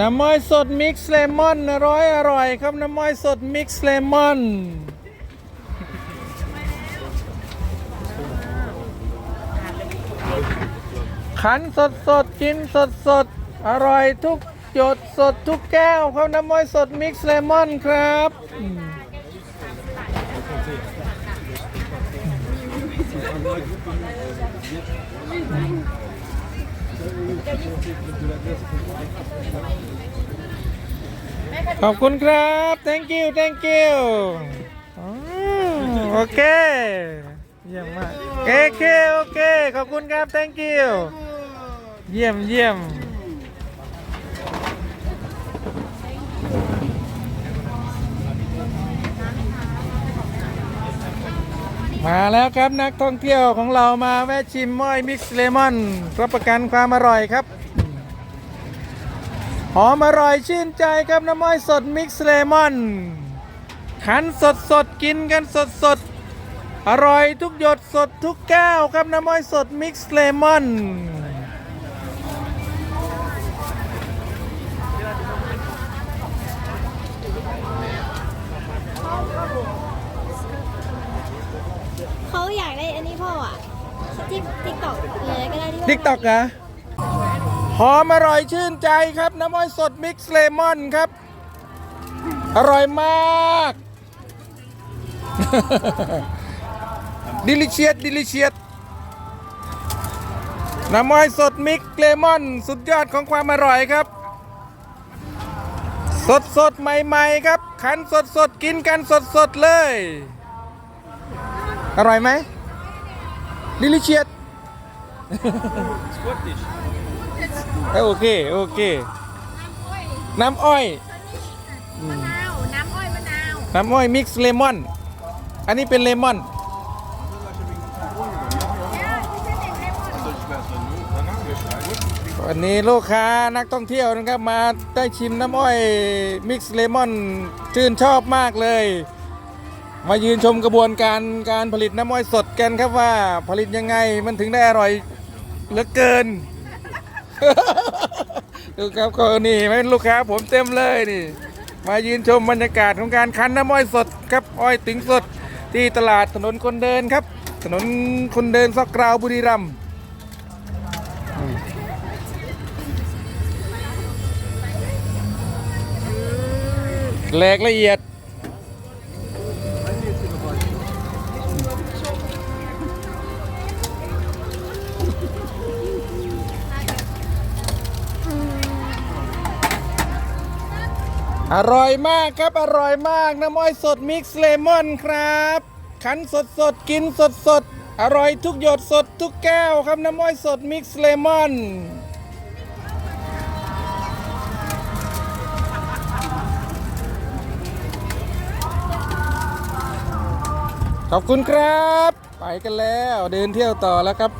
น้ำมอยสดมิกซ์เลมอนอร่อยอร่อยครับน้ำมอยสดมิกซ์เลมอนขันสดสดกินสดสดอร่อยทุกหยดสดทุกแก้วครับน้ำมอยสดมิกซ์เลมอนครับอ ขอบคุณครับ thank you thank you อ๋อโอเคเยี่ยมมากโอเคโอเค ขอบคุณครับ thank you เยี่ยมเยี่ยม มาแล้วครับนักท่องเที่ยวของเรามาแวะชิมม้อยมิกซ์เลมอนรับประกันความอร่อยครับ หอมอร่อยชื่นใจครับน้ำม้อยสดมิกซ์เลมอนขันสดสดกินกันสดสดอร่อยทุกหยดสดทุกแก้วครับน้ำม้อยสดมิกซ์เลมอน เขาอยากได้อันนี้พ่ออะ ที่ติ๊กต็อกเลยก็ได้ที่ว่าทิกตอกเหรอหอมอร่อยชื่นใจครับ น้ำม้อยสดมิกซ์เลมอนครับ อร่อยมาก ดิลิเชียสดิลิเชียสน้ำม้อยสดมิกซ์เลมอน สุดยอดของความอร่อยครับ สดสดใหม่ๆครับ ขันสดสดๆกินกันสดสดๆเลย อร่อยไหม ดิลิเชียสเอ้ยโอเค โอเค น้ำอ้อย มะนาว น้ำอ้อยมะนาว น้ำอ้อยมิกซ์เลมอน อันนี้เป็นเลมอน วันนี้ลูกค้านักท่องเที่ยวนะครับ มาได้ชิมน้ำอ้อยมิกซ์เลมอนชื่นชอบมากเลย มายืนชมกระบวนการการผลิตน้ำอ้อยสดกันครับว่า ผลิตยังไงมันถึงได้อร่อยเหลือเกิน ดูครับก็นี่ไม่ลูกค้าผมเต็มเลยนี่ มายืนชมบรรยากาศของการคั้นน้ำอ้อยสดครับอ้อยถึงสดที่ตลาดถนนคนเดินครับ ถนนคนเดินซอกกราวบุรีรัมย์อืมแหลกละเอียด อร่อยมากครับ อร่อยมากน้ำอ้อยสดมิกซ์เลมอนครับขันสดสดกินสดสดอร่อยทุกหยดสดทุกแก้วครับน้ำอ้อยสดมิกซ์เลมอนขอบคุณครับ ไปกันแล้วเดินเที่ยวต่อแล้วครับ